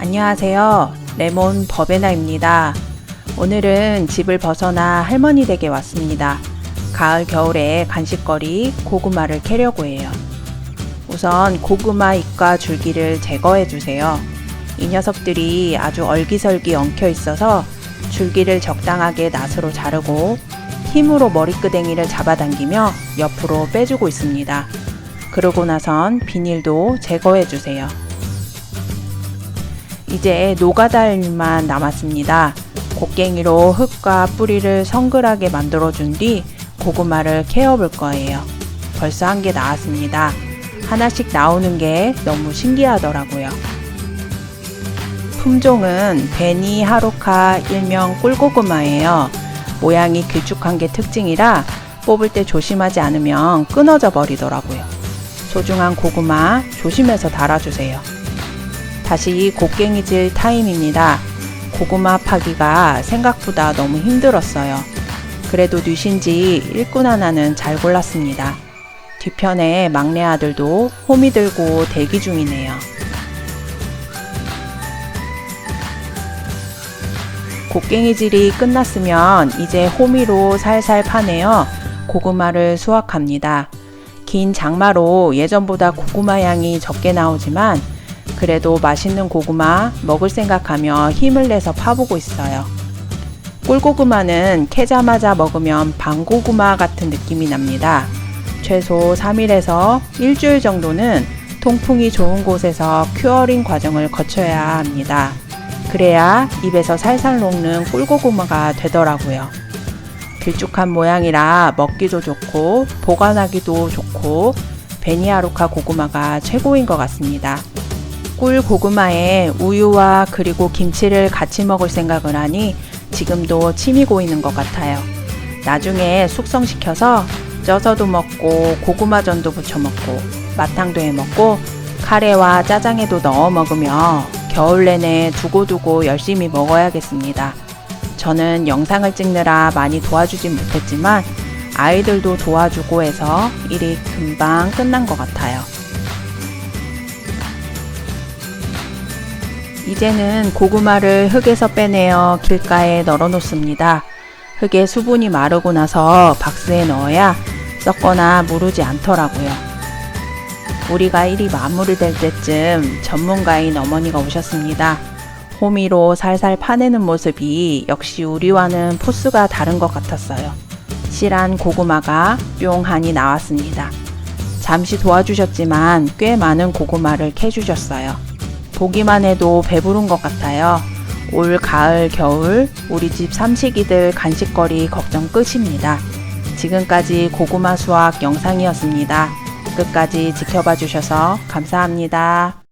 안녕하세요. 레몬 버베나입니다. 오늘은 집을 벗어나 할머니 댁에 왔습니다. 가을 겨울에 간식거리 고구마를 캐려고 해요. 우선 고구마 잎과 줄기를 제거해 주세요. 이 녀석들이 아주 얼기설기 엉켜 있어서 줄기를 적당하게 낫으로 자르고 힘으로 머리끄댕이를 잡아당기며 옆으로 빼주고 있습니다. 그러고 나선 비닐도 제거해 주세요. 이제 노가다알만 남았습니다. 곡괭이로 흙과 뿌리를 성글하게 만들어 준 뒤 고구마를 캐어 볼 거예요. 벌써 한 개 나왔습니다. 하나씩 나오는 게 너무 신기하더라고요. 품종은 베니 하루카 일명 꿀고구마예요. 모양이 길쭉한 게 특징이라 뽑을 때 조심하지 않으면 끊어져 버리더라고요. 소중한 고구마 조심해서 달아주세요. 다시 곡괭이질 타임입니다. 고구마 파기가 생각보다 너무 힘들었어요. 그래도 뉘신지 일꾼 하나는 잘 골랐습니다. 뒤편에 막내 아들도 호미 들고 대기 중이네요. 곡괭이질이 끝났으면 이제 호미로 살살 파내어 고구마를 수확합니다. 긴 장마로 예전보다 고구마 양이 적게 나오지만 그래도 맛있는 고구마 먹을 생각하며 힘을 내서 파보고 있어요. 꿀고구마는 캐자마자 먹으면 방고구마 같은 느낌이 납니다. 최소 3일에서 일주일 정도는 통풍이 좋은 곳에서 큐어링 과정을 거쳐야 합니다. 그래야 입에서 살살 녹는 꿀고구마가 되더라고요. 길쭉한 모양이라 먹기도 좋고 보관하기도 좋고 베니아루카 고구마가 최고인 것 같습니다. 꿀 고구마에 우유와 그리고 김치를 같이 먹을 생각을 하니 지금도 침이 고이는 것 같아요. 나중에 숙성시켜서 쪄서도 먹고 고구마전도 부쳐 먹고 마탕도 해 먹고 카레와 짜장에도 넣어 먹으며 겨울 내내 두고두고 열심히 먹어야겠습니다. 저는 영상을 찍느라 많이 도와주진 못했지만 아이들도 도와주고 해서 일이 금방 끝난 것 같아요. 이제는 고구마를 흙에서 빼내어 길가에 널어 놓습니다. 흙에 수분이 마르고 나서 박스에 넣어야 썩거나 무르지 않더라고요. 우리가 일이 마무리될 때쯤 전문가인 어머니가 오셨습니다. 호미로 살살 파내는 모습이 역시 우리와는 포스가 다른 것 같았어요. 실한 고구마가 뿅하니 나왔습니다. 잠시 도와주셨지만 꽤 많은 고구마를 캐주셨어요. 보기만 해도 배부른 것 같아요. 올 가을, 겨울 우리 집 삼식이들 간식거리 걱정 끝입니다. 지금까지 고구마 수확 영상이었습니다. 끝까지 지켜봐 주셔서 감사합니다.